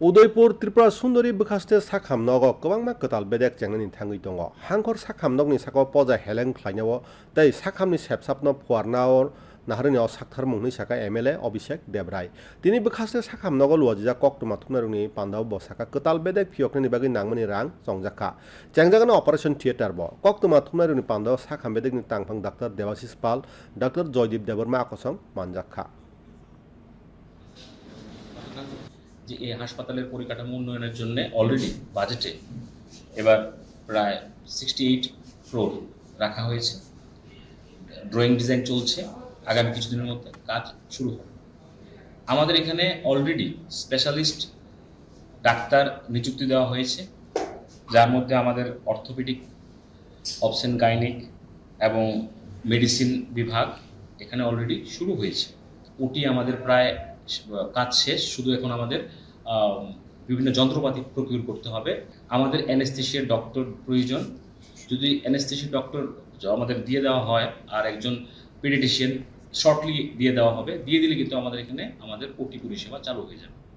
উদয়পুর ত্রিপুরা সুন্দরী বখাস্তে সাখামনগ গবাংমা গতাল বেদেক জেংনানি থাঙ্গি দङ হাংখর সাখামনগনি সাক পজা হেলেং খ্লাইনাও তাই সাখামনি সেবসাবন ফুয়ারনাও নাহারনি অ সাকথার মুংনি সাকা এমএলএ অভিষেক দেবরাই তিনি বখাস্তে সাখামনগ লুয়াজিজা কক্তমা থুমনারুনি পান্ডাও বসাকা গতাল বেদেক ফিয়কনি বাগি নাংমানি রাং চংজাকা চ্যাংজাগানো অপারেশন থিয়েটার ব কক্তমা থুমনারুনি পান্ডাও সাখাম বেদেকনি তাংফাং ডাক্তার দেবাশিস পাল ডাক্তার জয়দীপ দেবরমা আকসং মানজাকা যে এই হাসপাতালের পরিকাঠামো উন্নয়নের জন্য অলরেডি বাজেটে এবার প্রায় সিক্সটি এইট ক্রোর রাখা হয়েছে। ড্রয়িং ডিজাইন চলছে, আগামী কিছুদিনের মধ্যে কাজ শুরু হবে। আমাদের এখানে অলরেডি স্পেশালিস্ট ডাক্তার নিযুক্তি দেওয়া হয়েছে, যার মধ্যে আমাদের অর্থোপেডিক অপশন গাইনিক এবং মেডিসিন বিভাগ এখানে অলরেডি শুরু হয়েছে। ওটি আমাদের প্রায় কাজ শেষ, শুধু এখন আমাদের বিভিন্ন যন্ত্রপাতি প্রকিউর করতে হবে। আমাদের অ্যানেস্থেশিয়ার ডক্টর প্রয়োজন। যদি অ্যানেস্থেশিয়ার ডক্টর আমাদের দিয়ে দেওয়া হয় আর একজন পেডিটিশিয়ান শর্টলি দিয়ে দেওয়া হবে, দিয়ে দিলে কিন্তু আমাদের এখানে আমাদের ওটি পরিষেবা চালু হয়ে যাবে।